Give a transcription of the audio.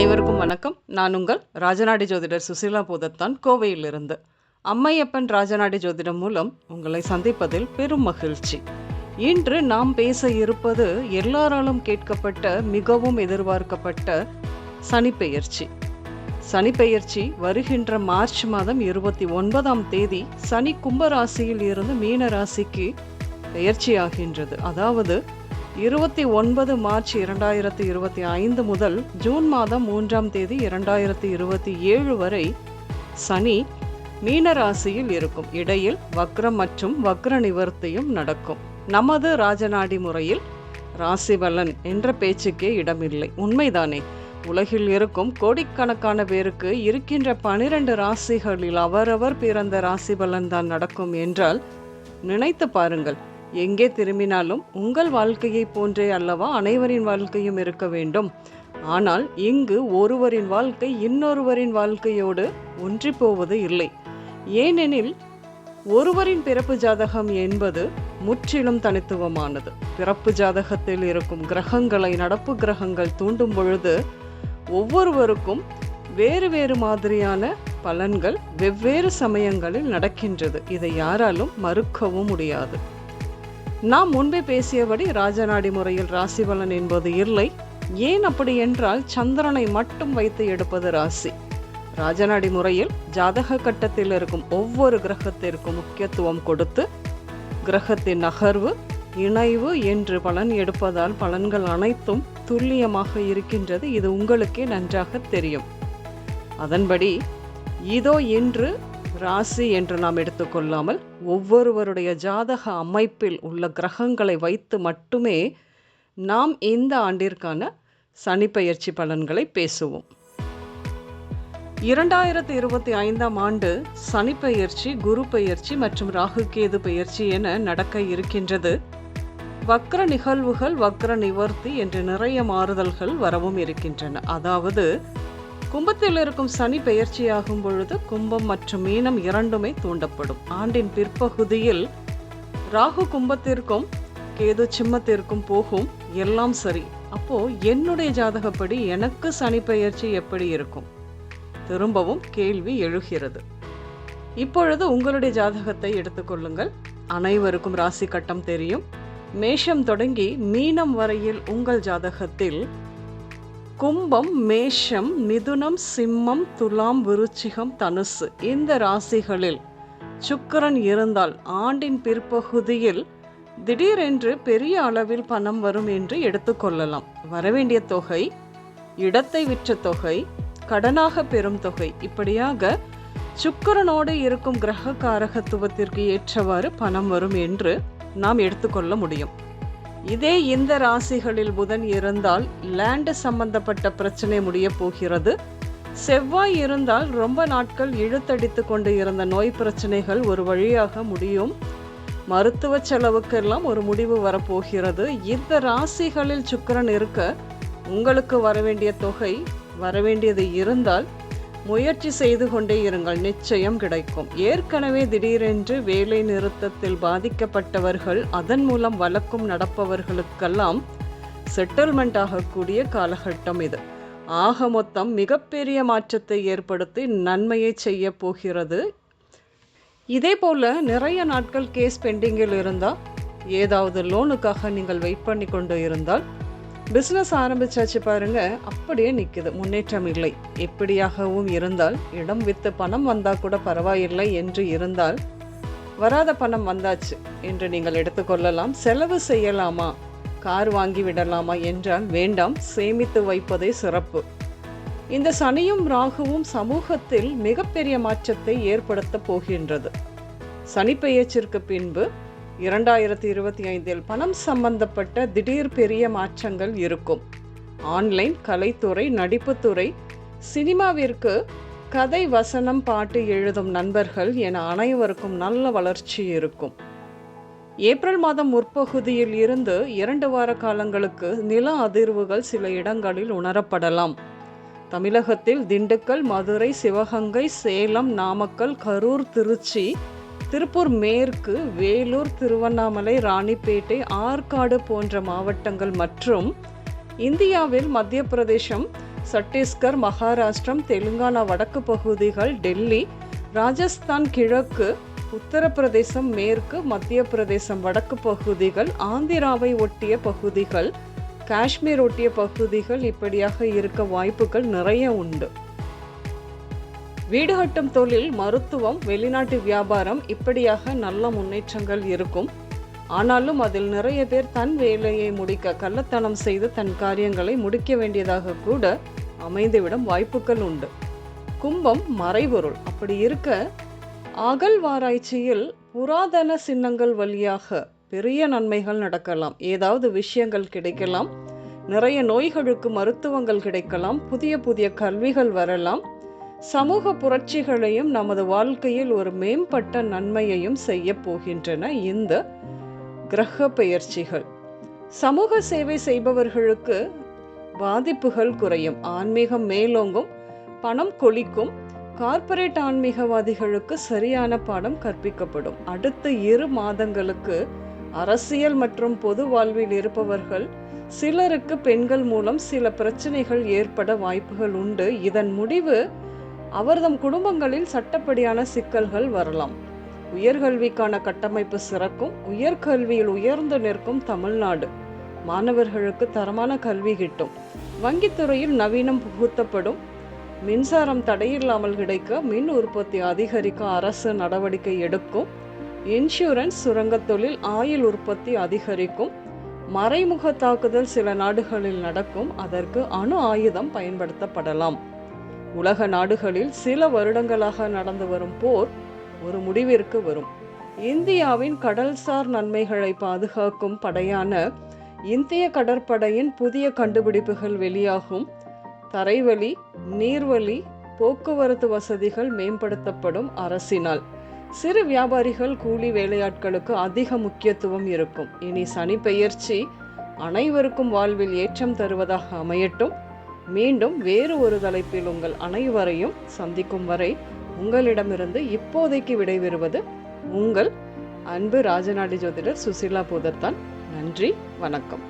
அனைவருக்கும் வணக்கம். நான் உங்கள் ராஜநாடி ஜோதிடர் சுசீலா பூதத்தான் கோவையிலிருந்து. அம்மையப்பன் ராஜநாடி ஜோதிடம் மூலம் உங்களை சந்திப்பதில் பெரும் மகிழ்ச்சி. இன்று நாம் பேச இருப்பது எல்லாராலும் கேட்கப்பட்ட மிகவும் எதிர்பார்க்கப்பட்ட சனிப்பெயர்ச்சி சனிப்பெயர்ச்சி வருகின்ற மார்ச் மாதம் இருபத்தி ஒன்பதாம் தேதி சனி கும்பராசியில் இருந்து மீன ராசிக்கு பெயர்ச்சியாகின்றது அதாவது இருபத்தி ஒன்பது மார்ச் இரண்டாயிரத்தி இருபத்தி ஐந்து முதல் ஜூன் மாதம் மூன்றாம் தேதி இரண்டாயிரத்தி இருபத்தி ஏழு வரை சனி மீன ராசியில் இருக்கும். இடையில் வக்ரம் மற்றும் வக்ர நிவர்த்தியும் நடக்கும். நமது ராஜநாடி முறையில் ராசி பலன் என்ற பேச்சுக்கே இடமில்லை. உண்மைதானே? உலகில் இருக்கும் கோடிக்கணக்கான பேருக்கு இருக்கின்ற பனிரெண்டு ராசிகளில் அவரவர் பிறந்த ராசி பலன் தான் நடக்கும் என்றால் நினைத்து பாருங்கள். எங்கே திரும்பினாலும் உங்கள் வாழ்க்கையை போன்றே அல்லவா அனைவரின் வாழ்க்கையும் இருக்க வேண்டும். ஆனால் இங்கு ஒருவரின் வாழ்க்கை இன்னொருவரின் வாழ்க்கையோடு ஒன்றி போவது இல்லை. ஏனெனில் ஒருவரின் பிறப்பு ஜாதகம் என்பது முற்றிலும் தனித்துவமானது. பிறப்பு ஜாதகத்தில் இருக்கும் கிரகங்களை நடப்பு கிரகங்கள் தூண்டும் பொழுது ஒவ்வொருவருக்கும் வேறு வேறு மாதிரியான பலன்கள் வெவ்வேறு சமயங்களில் நடக்கின்றது. இதை யாராலும் மறுக்கவும் முடியாது. நாம் முன்பே பேசியபடி ராஜநாடி முறையில் ராசி பலன் என்பது இல்லை. ஏன் அப்படி என்றால் சந்திரனை மட்டும் வைத்து எடுப்பது ராசி. ராஜநாடி முறையில் ஜாதக கட்டத்தில் இருக்கும் ஒவ்வொரு கிரகத்திற்கும் முக்கியத்துவம் கொடுத்து கிரகத்தின் நகர்வு இணைவு என்று பலன் எடுப்பதால் பலன்கள் அனைத்தும் துல்லியமாக இருக்கின்றது. இது உங்களுக்கே நன்றாக தெரியும். அதன்படி இதோ இன்று ராசி என்று நாம் எடுத்துக்கொள்ளாமல் ஒவ்வொருவருடைய ஜாதக அமைப்பில் உள்ள கிரகங்களை வைத்து மட்டுமே நாம் இந்த ஆண்டிற்கான சனிப்பெயர்ச்சி பலன்களை பேசுவோம். இரண்டாயிரத்தி இருபத்தி ஐந்தாம் ஆண்டு சனிப்பெயர்ச்சி குரு பயிற்சி மற்றும் ராகு கேது பயிற்சி என நடக்க இருக்கின்றது. வக்ர நிகழ்வுகள் வக்ர நிவர்த்தி என்று நிறைய மாறுதல்கள் வரவும் இருக்கின்றன. அதாவது கும்பத்தில் இருக்கும் சனி பெயர்ச்சியாகும் பொழுது கும்பம் மற்றும் மீனம் இரண்டுமே தூண்டப்படும். ஆண்டின் பிற்பகுதியில் ராகு கும்பத்திற்கும் கேது சிம்மத்திற்கும் போகும். எல்லாம் சரி. அப்போ என்னுடைய ஜாதகப்படி எனக்கு சனி பெயர்ச்சி எப்படி இருக்கும்? திரும்பவும் கேள்வி எழுகிறது. இப்பொழுது உங்களுடைய ஜாதகத்தை எடுத்துக்கொள்ளுங்கள் அனைவருக்கும் ராசி கட்டம் தெரியும். மேஷம் தொடங்கி மீனம் வரையில் உங்கள் ஜாதகத்தில் கும்பம் மேஷம் மிதுனம் சிம்மம் துலாம் விருச்சிகம் தனுசு. இந்த ராசிகளில் சுக்கிரன் இருந்தால் ஆண்டின் பிற்பகுதியில் திடீரென்று பெரிய அளவில் பணம் வரும் என்று எடுத்துக்கொள்ளலாம் வரவேண்டிய தொகை இடத்தை விற்ற தொகை கடனாக பெறும் தொகை. இப்படியாக சுக்கிரனோடு இருக்கும் கிரக காரகத்துவத்திற்கு ஏற்றவாறு பணம் வரும் என்று நாம் எடுத்துக்கொள்ள முடியும். இதே இந்த ராசிகளில் புதன் இருந்தால் லேண்டு சம்பந்தப்பட்ட பிரச்சனை முடிய போகிறது. செவ்வாய் இருந்தால் ரொம்ப நாட்கள் இழுத்தடித்து கொண்டு இருந்த நோய் பிரச்சனைகள் ஒரு வழியாக முடியும். மருத்துவ செலவுக்கெல்லாம் ஒரு முடிவு வரப்போகிறது. இந்த ராசிகளில் சுக்கரன் இருக்க உங்களுக்கு வரவேண்டிய தொகை வரவேண்டியது இருந்தால் முயற்சி செய்து கொண்டே இருங்கள். நிச்சயம் கிடைக்கும். ஏற்கனவே திடீரென்று வேலை நிறுத்தத்தில் பாதிக்கப்பட்டவர்கள் அதன் மூலம் வழக்கும் நடப்பவர்களுக்கெல்லாம் செட்டில்மெண்ட் ஆகக்கூடிய காலகட்டம் இது. ஆக மொத்தம் மிகப்பெரிய மாற்றத்தை ஏற்படுத்தி நன்மையை செய்ய போகிறது. இதே போல் நிறைய நாட்கள் கேஸ் பெண்டிங்கில் இருந்தால் ஏதாவது லோனுக்காக நீங்கள் வெயிட் பண்ணி கொண்டு இருந்தால் பிஸ்னஸ் ஆரம்பிச்சாச்சு பாருங்க அப்படியே நிற்குது முன்னேற்றம் இல்லை. எப்படியாகவும் இருந்தால் இடம் விற்று பணம் வந்தால் கூட பரவாயில்லை என்று இருந்தால் வராத பணம் வந்தாச்சு என்று நீங்கள் எடுத்துக்கொள்ளலாம் செலவு செய்யலாமா? கார் வாங்கி விடலாமா என்றால் வேண்டாம். சேமித்து வைப்பதே சிறப்பு. இந்த சனியும் ராகுவும் சமூகத்தில் மிகப்பெரிய மாற்றத்தை ஏற்படுத்த போகின்றது. சனி பெயர்ச்சிற்கு பின்பு இரண்டாயிரத்தி இருபத்தி ஐந்தில் பணம் சம்பந்தப்பட்ட திடீர் பெரிய மாற்றங்கள் இருக்கும். ஆன்லைன் கலைத்துறை நடிப்புத்துறை சினிமாவிற்கு கதை வசனம் பாட்டு எழுதும் நண்பர்கள் என அனைவருக்கும் நல்ல வளர்ச்சி இருக்கும். ஏப்ரல் மாதம் முற்பகுதியில் இருந்து இரண்டு வார காலங்களுக்கு நில அதிர்வுகள் சில இடங்களில் உணரப்படலாம். தமிழகத்தில் திண்டுக்கல் மதுரை சிவகங்கை சேலம் நாமக்கல் கரூர் திருச்சி திருப்பூர் மேற்கு வேலூர் திருவண்ணாமலை ராணிப்பேட்டை ஆற்காடு போன்ற மாவட்டங்கள் மற்றும் இந்தியாவில் மத்திய பிரதேசம் சத்தீஸ்கர் மகாராஷ்டிரம் தெலுங்கானா வடக்கு பகுதிகள் டெல்லி ராஜஸ்தான் கிழக்கு உத்தரப்பிரதேசம் மேற்கு மத்திய பிரதேசம் வடக்கு பகுதிகள் ஆந்திராவை ஒட்டிய பகுதிகள் காஷ்மீர் ஒட்டிய பகுதிகள் இப்படியாக இருக்க வாய்ப்புகள் நிறைய உண்டு. வீடு கட்டும் தொழில் மருத்துவம் வெளிநாட்டு வியாபாரம் இப்படியாக நல்ல முன்னேற்றங்கள் இருக்கும். ஆனாலும் அதில் நிறைய பேர் தன் வேலையை முடிக்க கள்ளத்தனம் செய்து தன் காரியங்களை முடிக்க வேண்டியதாக கூட அமைந்துவிடும் வாய்ப்புகள் உண்டு. கும்பம் மறைபொருள். அப்படி இருக்க அகழ்வாராய்ச்சியில் புராதன சின்னங்கள் வழியாக பெரிய நன்மைகள் நடக்கலாம். ஏதாவது விஷயங்கள் கிடைக்கலாம். நிறைய நோய்களுக்கு மருத்துவங்கள் கிடைக்கலாம். புதிய புதிய கல்விகள் வரலாம். சமூக புரட்சிகளையும் நமது வாழ்க்கையில் ஒரு மேம்பட்ட நன்மையையும் செய்ய போகின்றன இந்த கிரக பெயர்ச்சிகள். சமூக சேவை செய்பவர்களுக்கு பாதிப்புகள் குறையும். ஆன்மீகம் மேலோங்கும் பணம் கொளிக்கும் கார்ப்பரேட் ஆன்மீகவாதிகளுக்கு சரியான பாடம் கற்பிக்கப்படும். அடுத்த இரு மாதங்களுக்கு அரசியல் மற்றும் பொது வாழ்வில் இருப்பவர்கள் சிலருக்கு பெண்கள் மூலம் சில பிரச்சனைகள் ஏற்பட வாய்ப்புகள் உண்டு. இதன் முடிவு அவர்தம் குடும்பங்களில் சட்டப்படியான சிக்கல்கள் வரலாம். உயர்கல்விக்கான கட்டமைப்பு சிறக்கும். உயர்கல்வியில் உயர்ந்து நிற்கும் தமிழ்நாடு. மாணவர்களுக்கு தரமான கல்வி கிட்டும். வங்கித்துறையில் நவீனம் புகுத்தப்படும். மின்சாரம் தடையில்லாமல் கிடைக்க மின் உற்பத்தி அதிகரிக்க அரசு நடவடிக்கை எடுக்கும். இன்சூரன்ஸ் சுரங்கத் தொழில் ஆயில் உற்பத்தி அதிகரிக்கும். மறைமுக தாக்குதல் சில நாடுகளில் நடக்கும். அதற்கு அணு ஆயுதம் பயன்படுத்தப்படலாம். உலக நாடுகளில் சில வருடங்களாக நடந்து வரும் போர் ஒரு முடிவிற்கு வரும். இந்தியாவின் கடல்சார் நன்மைகளை பாதுகாக்கும் படையான இந்திய கடற்படையின் புதிய கண்டுபிடிப்புகள் வெளியாகும். தரைவழி நீர்வழி போக்குவரத்து வசதிகள் மேம்படுத்தப்படும் அரசினால். சிறு வியாபாரிகள் கூலி வேலையாட்களுக்கு அதிக முக்கியத்துவம் இருக்கும். இனி சனி பெயர்ச்சி அனைவருக்கும் வாழ்வில் ஏற்றம் தருவதாக அமையட்டும். மீண்டும் வேறு ஒரு தலைப்பில் உங்கள் அனைவரையும் சந்திக்கும் வரை உங்களிடமிருந்து இப்போதைக்கு விடைபெறுவது உங்கள் அன்பு ராஜநாடி ஜோதிடர் சுசிலா பூதத்தான் நன்றி வணக்கம்.